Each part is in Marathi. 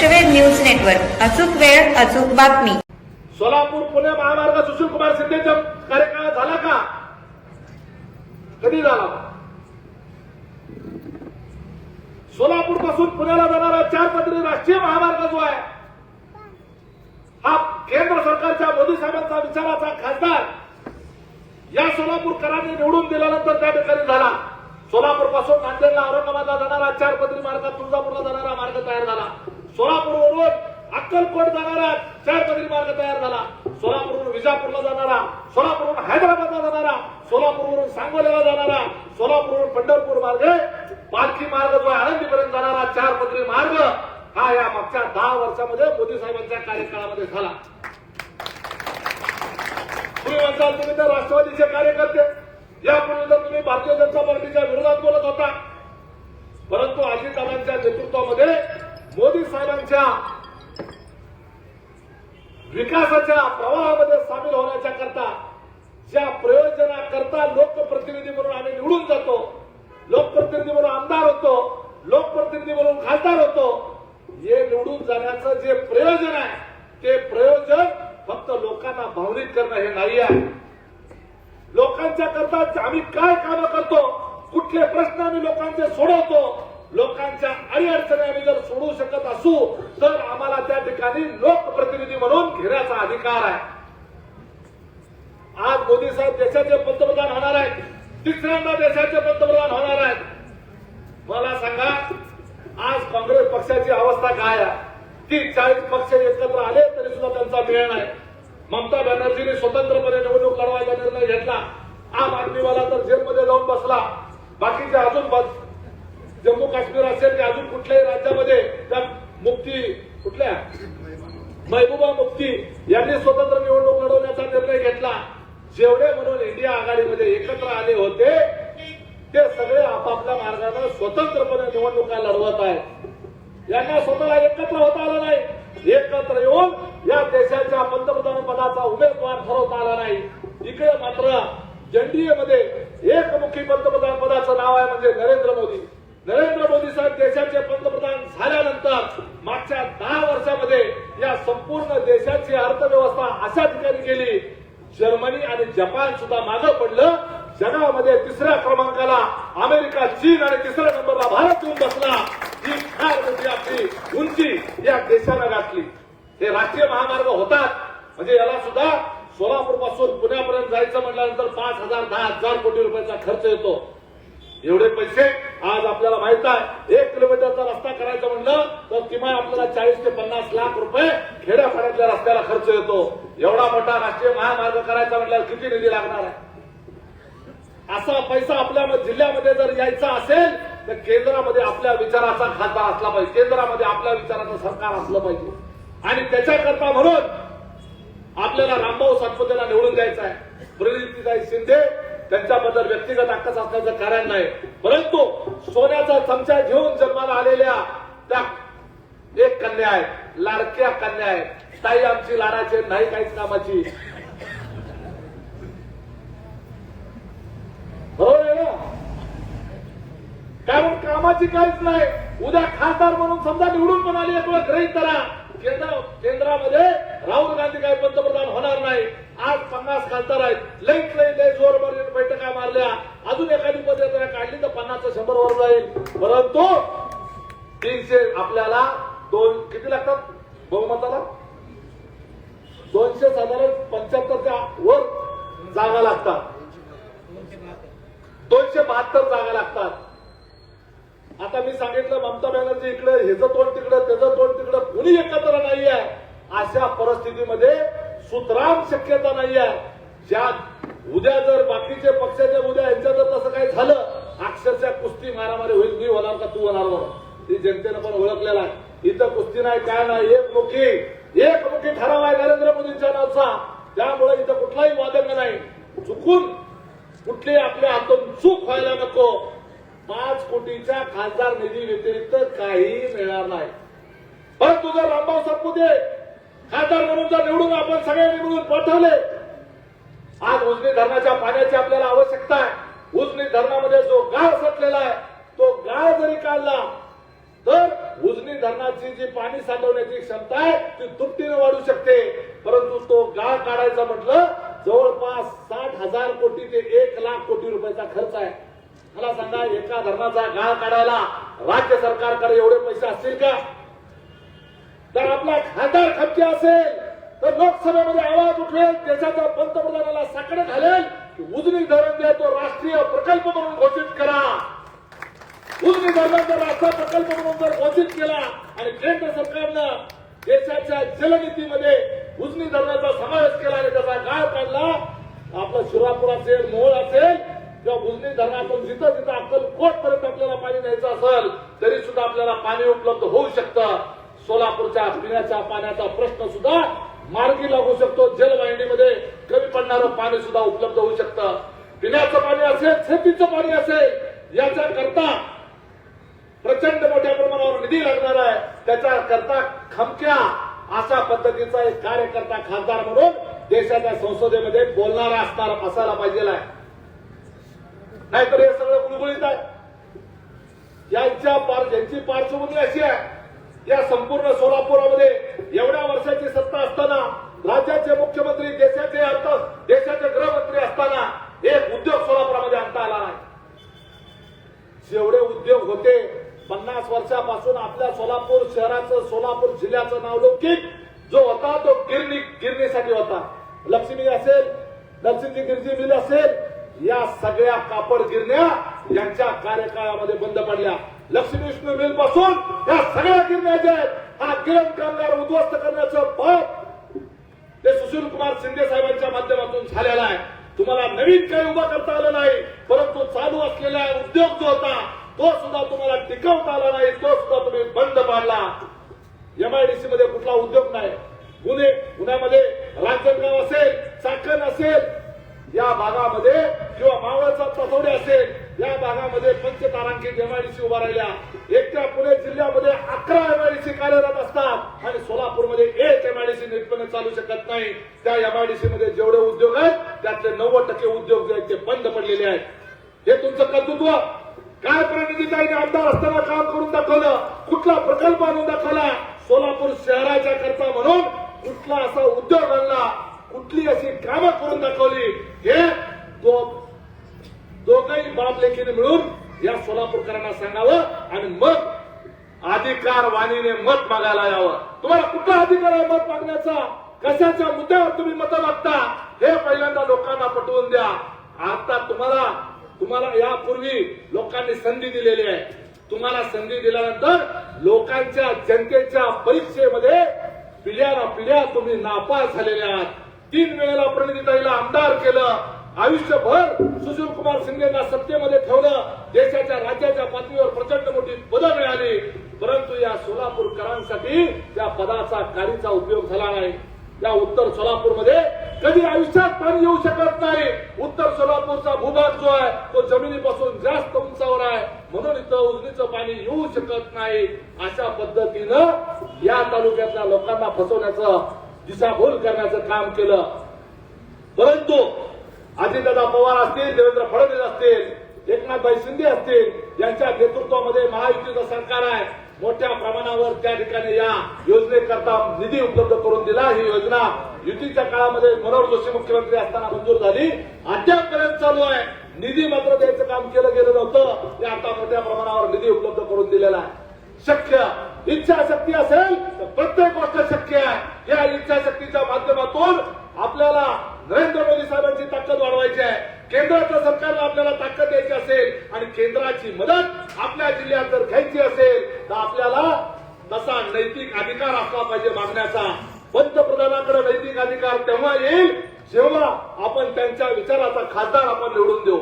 लक्षवेध न्यूज नेटवर्क. अचूक वेळ अचूक बातमी. सोलापूर पुणे महामार्ग सुशील कुमार शिंदेचा कार्यकाळ झाला का? कधी झाला? सोलापूरपासून पुण्याला जाणारा चार पदरी राष्ट्रीय महामार्ग जो आहे हा केंद्र सरकारच्या मोदी साहेबांचा विचाराचा खासदार या सोलापूरकरांनी निवडून दिल्यानंतर त्या ठिकाणी झाला. सोलापूरपासून नांदेडला औरंगाबादला जाणारा चार पदरी मार्ग तुळजापूरला जाणारा मार्ग तयार झाला. सोलापूरवरून अक्कलकोट जाणारा चार पदरी मार्ग तयार झाला. सोलापूरवरून विजापूरला जाणारा सोलापूरवरून हैदराबादला जाणारा सोलापूरवरून सांगोल्याला जाणारा सोलापूरवरून पंढरपूर मार्ग पालखी मार्ग जो आळंदीपर्यंत जाणारा चार पदरी मार्ग हा या मागच्या दहा वर्षामध्ये मोदी साहेबांच्या कार्यकाळामध्ये झाला. तुम्ही म्हणताल तुम्ही तर राष्ट्रवादीचे कार्यकर्ते. यापूर्वी जर तुम्ही भारतीय जनता पार्टीच्या विरोधात बोलत होता. परंतु अजितदादांच्या नेतृत्वामध्ये साहेबांच्या विकासाच्या प्रवाहामध्ये सामील होण्याच्या करता ज्या प्रयोजनाकरता लोकप्रतिनिधी म्हणून आम्ही निवडून जातो लोकप्रतिनिधी म्हणून आमदार होतो लोकप्रतिनिधी म्हणून खासदार होतो हे निवडून जाण्याचं जे प्रयोजन आहे ते प्रयोजन फक्त लोकांना भावनिक करणं हे नाही आहे. लोकांच्या करता आम्ही काय कामं करतो कुठले प्रश्न आम्ही लोकांचे सोडवतो लोकांच्या अडीअडचणी आम्ही जर सोडू शकत असू तर आम्हाला त्या ठिकाणी लोकप्रतिनिधी म्हणून घेण्याचा अधिकार आहे. आज मोदी साहेब देशाचे पंतप्रधान होणार आहेत. तिसऱ्यांदा देशाचे पंतप्रधान होणार आहेत. मला सांगा आज काँग्रेस पक्षाची अवस्था काय आहे? तीस चाळीस पक्ष एकत्र आले तरी सुद्धा त्यांचा मेळ नाही. ममता बॅनर्जीने स्वतंत्रपणे निवडणूक करवायचा निर्णय घेतला. आम आदमीवाला तर जेलमध्ये जाऊन बसला. बाकीचे अजून जम्मू काश्मीर असेल की अजून कुठल्याही राज्यामध्ये त्या मुक्ती कुठल्या? महबूबा मुफ्ती यांनी स्वतंत्र निवडणूक लढवण्याचा निर्णय घेतला. जेवढे म्हणून इंडिया आघाडीमध्ये एकत्र आले होते ते सगळे आपापल्या मार्गाने स्वतंत्रपणे निवडणुका लढवत आहेत. यांना स्वतःला एकत्र होता आलं नाही. एकत्र येऊन या देशाच्या पंतप्रधान पदाचा उमेदवार ठरवता आला नाही. इकडे मात्र एनडीए मध्ये एकमुखी पंतप्रधान पदाचं नाव आहे म्हणजे नरेंद्र मोदी. नरेंद्र मोदी साहेब देशाचे पंतप्रधान झाल्यानंतर मागच्या दहा वर्षामध्ये या संपूर्ण देशाची अर्थव्यवस्था अशा ठिकाणी गेली. जर्मनी आणि जपान सुद्धा मागं पडलं. जगामध्ये तिसऱ्या क्रमांकाला अमेरिका चीन आणि तिसऱ्या नंबरला भारत येऊन बसला. ही फार मोठी आपली उंची या देशानं गाठली. हे राष्ट्रीय महामार्ग होतात. म्हणजे याला सुद्धा सोलापूरपासून पुण्यापर्यंत जायचं म्हटल्यानंतर पाच हजार दहा हजार कोटी रुपयाचा खर्च येतो. एवढे पैसे आज आपल्याला माहीत आहे. एक किलोमीटरचा रस्ता करायचा म्हणलं तर किमान आपल्याला चाळीस ते पन्नास लाख रुपये खेड्यापाड्यातल्या रस्त्याला खर्च येतो. एवढा मोठा राष्ट्रीय महामार्ग करायचा म्हटल्यावर किती निधी लागणार आहे? असा पैसा आपल्या जिल्ह्यामध्ये जर यायचा असेल तर केंद्रामध्ये आपल्या विचाराचा खासदार असला पाहिजे. केंद्रामध्ये आपल्या विचाराचं सरकार असलं पाहिजे. आणि त्याच्याकरता म्हणून आपल्याला रामभाऊ सातपुतेला निवडून द्यायचं आहे. प्रणितीताई शिंदे त्यांच्याबद्दल व्यक्तिगत हक्कच असण्याचं कारण नाही. परंतु सोन्याचा चमचा घेऊन जन्माला आलेल्या त्या एक कन्या आहेत लाडक्या कन्या आहेत ताई आमची लाडाचे नाही काहीच कामाची. कारण कामाची काहीच नाही. उद्या खासदार म्हणून समजा निवडून पण आली तुला ग्रहित करा केंद्र केंद्रामध्ये राहुल गांधी काय पंतप्रधान होणार नाही आज पन्नास खासदार आहेत. लईत लई लई जोर बैठका मारल्या. अजून एखादी पदयात्रा काढली तर पन्नास शंभर वर जाईल. परंतु तीनशे आपल्याला दोन किती लागतात बहुमताला? दोनशे साधारण पंच्याहत्तरच्या वर जागा लागतात. दोनशे बहात्तर जागा लागतात. आता मी सांगितलं ममता बॅनर्जी इकडे ह्याचं तोंड तिकडं त्याचं तोंड तिकडं कुणी एकत्र नाही आहे अशा परिस्थितीमध्ये सुतराम शक्यता नाही आहे ज्या उद्या जर बाकीचे पक्षाचे उद्या यांच्या जर तसं काही झालं अक्षरशः कुस्ती मारामारी होईल. मी होणार का तू होणार म्हणून ती जनतेनं पण ओळखलेला आहे. इथं कुस्ती नाही काय नाही एक मुखी एक मुखी ठराव आहे नरेंद्र मोदींच्या नावाचा. त्यामुळे इथं कुठलाही वादंग नाही. चुकून कुठली आपल्या हातून चूक व्हायला नको. पाच कोटीच्या खासदार निधी व्यतिरिक्त काही मिळणार नाही. परंतु जर रामभाऊ सातपुते खासदार म्हणून जर निवडून आपण सगळ्यांनी मिळून पाठवले आज उजनी धरणाच्या पाण्याची आपल्याला आवश्यकता आहे. उजनी धरणामध्ये जो गाळ सटलेला आहे तो गाळ जरी काढला तर उजनी धरणाची जी पाणी साठवण्याची क्षमता आहे ती दुपटीने वाढू शकते. परंतु तो गाळ काढायचा म्हटलं जवळपास साठ हजार कोटी ते एक लाख कोटी रुपयाचा खर्च आहे. मला सांगा एका धरणाचा गाळ काढायला राज्य सरकारकडे एवढे पैसे असतील का? जर आपला खासदार खपके असेल तर लोकसभेमध्ये आवाज उठवेल देशाच्या पंतप्रधानाला साकडे घालेल की उजनी धरण जे तो राष्ट्रीय प्रकल्प म्हणून घोषित करा. उजनी धरणाचा राष्ट्रीय प्रकल्प म्हणून जर घोषित केला आणि केंद्र सरकारनं देशाच्या जलनीतीमध्ये उजनी धरणाचा समावेश केला आणि त्याचा गाळ काढला आपलं शिरापुराचे मोळ असेल किंवा उजनी धरणातून जिथं जिथं अक्कलकोट पर्यंत आपल्याला पाणी द्यायचं असेल तरी सुद्धा आपल्याला पाणी उपलब्ध होऊ शकतं. सोलापूरच्या पिण्याच्या पाण्याचा प्रश्न सुद्धा मार्गी लागू शकतो. जलवाहिनीमध्ये कमी पडणारं पाणी सुद्धा उपलब्ध होऊ शकतं. पिण्याचं पाणी असेल शेतीचं पाणी असेल याच्या करता प्रचंड मोठ्या प्रमाणावर निधी लागणार आहे. त्याच्या करता खमक्या अशा पद्धतीचा एक कार्यकर्ता खासदार म्हणून देशाच्या संसदेमध्ये बोलणारा असणार असायला पाहिजे आहे. नाहीतर हे सगळं गुळगुळीत आहे. यांच्या पार यांची पार्श्वभूमी अशी आहे या संपूर्ण सोलापुरामध्ये एवढ्या वर्षाची सत्ता असताना राज्याचे मुख्यमंत्री देशाचे अर्थ देशाचे गृहमंत्री असताना एक उद्योग सोलापुरामध्ये आणता आला नाही. जेवढे उद्योग होते पन्नास वर्षापासून आपल्या सोलापूर शहराचं सोलापूर जिल्ह्याचं नाव लौकिक जो होता तो गिरणी गिरणीसाठी होता. लक्ष्मी असेल लक्ष्मीजी गिरजी मिल असेल या सगळ्या कापड गिरण्या यांच्या कार्यकाळामध्ये बंद पडल्या. लक्ष्मी विष्णू मिलपासून या सगळ्या गिरण्या ज्या आहेत हा गिरण कामगार उद्ध्वस्त करण्याचं पाप ते सुशील कुमार शिंदे साहेबांच्या माध्यमातून झालेला आहे. तुम्हाला नवीन काही उभा करता आलं नाही परंतु चालू असलेला उद्योग जो होता तो सुद्धा तुम्हाला टिकवता आला नाही तो सुद्धा तुम्ही बंद पाडला. एमआयडीसी मध्ये कुठला उद्योग नाही. गुन्हे गुन्ह्यामध्ये रांजणगाव असेल चाकण असेल या भागामध्ये किंवा मावळचा पथोडे असेल या भागामध्ये पंचतारांकित एमआयडीसी उभा राहिल्या. एकट्या पुणे जिल्ह्यामध्ये अकरा एमआयडीसी कार्यरत असतात आणि सोलापूरमध्ये एक एमआयडीसी नीटपणे चालू शकत नाही. त्या एमआयडीसी मध्ये जेवढे उद्योग आहेत त्यातले नव्वद टक्के उद्योग जे आहेत ते बंद पडलेले आहेत. हे तुमचं कर्तृत्व? काय प्रणितीताईने आमदार असताना काम करून दाखवलं. कुठला प्रकल्प आणून दाखवला? सोलापूर शहराच्या करता म्हणून कुठला असा उद्योग आणला? कुठली अशी कामं करून दाखवली? हे तो दोघही बाप लेखीने मिळून या सोलापूरकरांना सांगावं आणि मग अधिकार वाणीने मत मागायला यावं. तुम्हाला कुठला अधिकार आहे मत मागण्याचा? कशाच्या मुद्द्यावर तुम्ही मत मागता? हे पहिल्यांदा लोकांना पटवून द्या. आता तुम्हाला तुम्हाला यापूर्वी लोकांनी संधी दिलेली आहे. तुम्हाला संधी दिल्यानंतर लोकांच्या जनतेच्या परीक्षेमध्ये पिढ्याना पिढ्या तुम्ही नापास झालेले आहात. तीन वेळेला प्रणितीताईला आमदार केलं. आयुष्यभर सुशील कुमार शिंदेना सत्तेमध्ये ठेवलं. देशाच्या राज्याच्या पातळीवर प्रचंड मोठी पदं मिळाली. परंतु या सोलापूरकरांसाठी त्या पदाचा काडीचा उपयोग झाला नाही. या उत्तर सोलापूरमध्ये कधी आयुष्यात पाणी येऊ शकत नाही. उत्तर सोलापूरचा भूभाग जो आहे तो जमिनीपासून जास्त उंचावर आहे. म्हणून इथं उजनीचं पाणी येऊ शकत नाही. अशा पद्धतीनं या तालुक्यातल्या लोकांना फसवण्याचं दिशाभूल करण्याचं काम केलं. परंतु अजितदादा पवार असतील देवेंद्र फडणवीस असतील एकनाथभाई शिंदे असतील यांच्या नेतृत्वामध्ये महायुतीचं सरकार आहे. मोठ्या प्रमाणावर त्या ठिकाणी या योजनेकरता निधी उपलब्ध करून दिला. ही योजना युतीच्या काळामध्ये मनोहर जोशी मुख्यमंत्री असताना मंजूर झाली. अद्यापपर्यंत चालू आहे. निधी मात्र द्यायचं काम केलं गेलं नव्हतं. ते आता मोठ्या प्रमाणावर निधी उपलब्ध करून दिलेला आहे. शक्य. इच्छाशक्ती असेल तर प्रत्येक गोष्ट शक्य आहे. या इच्छाशक्तीच्या माध्यमातून आपल्याला नरेंद्र मोदी साहेबांची ताकद वाढवायची आहे. केंद्राच्या सरकारला आपल्याला ताकद द्यायची असेल आणि केंद्राची मदत आपल्या जिल्ह्यात जर घ्यायची असेल तर आपल्याला तसा नैतिक अधिकार असला पाहिजे मागण्याचा. पंतप्रधानाकडे नैतिक अधिकार तेव्हा येईल जेव्हा आपण त्यांच्या विचाराचा खासदार आपण निवडून देऊ.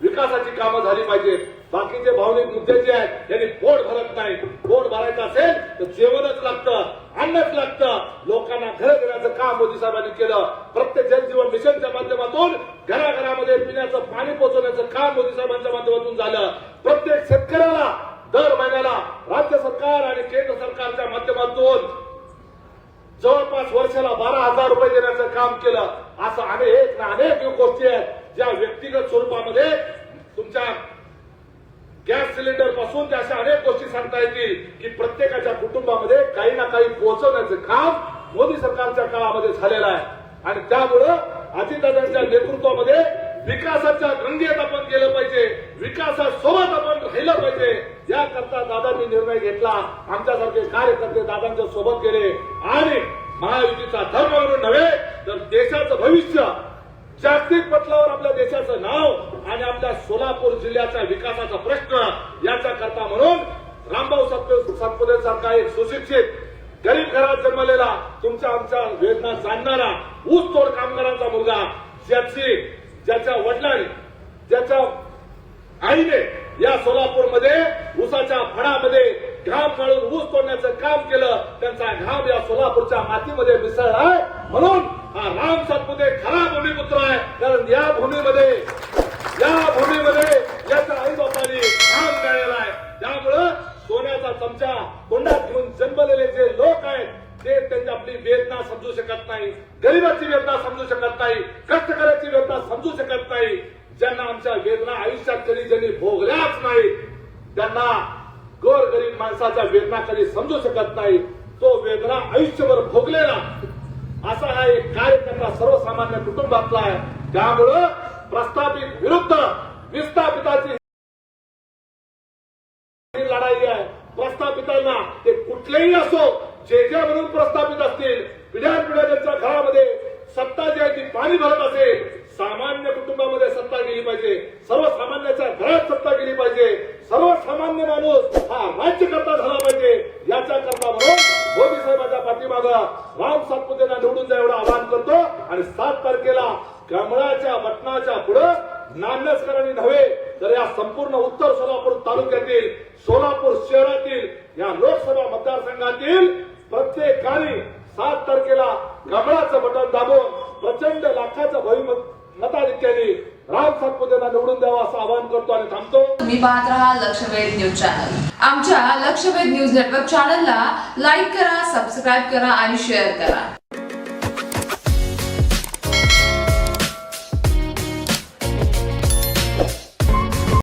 विकासाची कामं झाली पाहिजेत. बाकीचे भावनिक मुद्दे जे आहेत त्यांनी पोट भरत नाही. पोट भरायचं असेल तर जेवणच लागतं. अन्नच लागतं. लोकांना घरघराचं काम मोदी साहेबांनी केलं. प्रत्येक जलजीवन मिशनच्या माध्यमातून घराघरामध्ये पिण्याचं पाणी पोहोचवण्याचं काम मोदी साहेबांच्या माध्यमातून झालं. प्रत्येक शेतकऱ्याला दर महिन्याला राज्य सरकार आणि केंद्र सरकारच्या माध्यमातून जवळपास वर्षाला बारा हजार रुपये देण्याचं काम केलं. असं अनेक ना अनेक गोष्टी आहेत. ज्या व्यक्तिगत स्वरूपामध्ये तुमच्या गॅस सिलेंडरपासून त्या अशा अनेक गोष्टी सांगता येतील की प्रत्येकाच्या कुटुंबामध्ये काही ना काही पोहोचवण्याचं काम मोदी सरकारच्या काळामध्ये झालेलं आहे. आणि त्यामुळं अजितदादांच्या नेतृत्वामध्ये विकासाच्या गंगेत आपण गेलं पाहिजे विकासासोबत आपण राहिलं पाहिजे. याकरता दादांनी निर्णय घेतला आमच्यासारखे कार्यकर्ते दादांच्या सोबत गेले. आणि महायुतीचा धर्म म्हणून नव्हे तर देशाचं भविष्य जागतिक पटलावर आपल्या देशाचं नाव आणि आमच्या सोलापूर जिल्ह्याच्या विकासाचा प्रश्न याचा करता म्हणून रामभाऊ सातपुते सातपुते सारखा एक सुशिक्षित गरीब घरात जन्मलेला तुमच्या आमच्या वेदना जाणणारा ऊस तोड कामगारांचा मुलगा ज्याची ज्याच्या वडिलांनी ज्याच्या आईने या सोलापूरमध्ये ऊसाच्या फडामध्ये घाम गाळून ऊस तोडण्याचं काम केलं त्यांचा घाम या सोलापूरच्या मातीमध्ये मिसळलाय म्हणून हा राम सातपुते खरा भूमिपुत्र आहे. कारण या भूमीमध्ये या भूमीमध्ये याच्या आई बापाने घाम गाळलेला आहे त्यामुळं सोन्याचा चमचा कोंडात घेऊन जन्मलेले जे लोक आहेत ते त्यांची आपली वेदना समजू शकत नाही गरिबाची वेदना समजू शकत नाही कष्टकऱ्याची वेदना समजू शकत नाही ज्यांना आमच्या वेदना आयुष्यात कधी ज्यांनी भोगल्याच नाही त्यांना गोर गरीब माणसाच्या वेदना समजू शकत नाही तो वेदना आयुष्यभर भोगलेला. असा हा एक कार्यकर्ता सर्वसामान्य कुटुंबातला आहे. त्यामुळं प्रस्थापित विरुद्ध विस्थापिताची लढाई आहे. प्रस्थापितांना ते कुठलेही असो जे जे म्हणून प्रस्थापित असतील पिढ्यान पिढ्या त्यांच्या घरामध्ये सत्ता जी आहे ती पाणी भरत असेल सामान्य कुटुंबामध्ये सत्ता गेली पाहिजे. सर्वसामान्याच्या घरात सत्ता गेली पाहिजे. सर्वसामान्य माणूस हा राज्यकर्ता झाला पाहिजे. याच्या करता म्हणून मोदी साहेबांच्या पाठीमागा राम सातपुतेला निवडून जा एवढं आवाहन करतो. आणि सात तारखेला कमळाच्या मटणाच्या पुढं नान्यस्करांनी नव्हे तर या संपूर्ण उत्तर सोलापूर तालुक्यातील सोलापूर शहरातील या लोकसभा मतदारसंघातील प्रत्येकाने सात तारखेला कमळाचं बटन दाबून प्रचंड लाखाचं भविमत मताधिक्याने राम सातपुतेला निवडून द्यावा असं आवाहन करतो आणि थांबतो. मी पाहत राहा लक्षवेध न्यूज चॅनल. आमच्या लक्षवेध न्यूज नेटवर्क चॅनलला लाईक करा सबस्क्राईब करा आणि शेअर करा.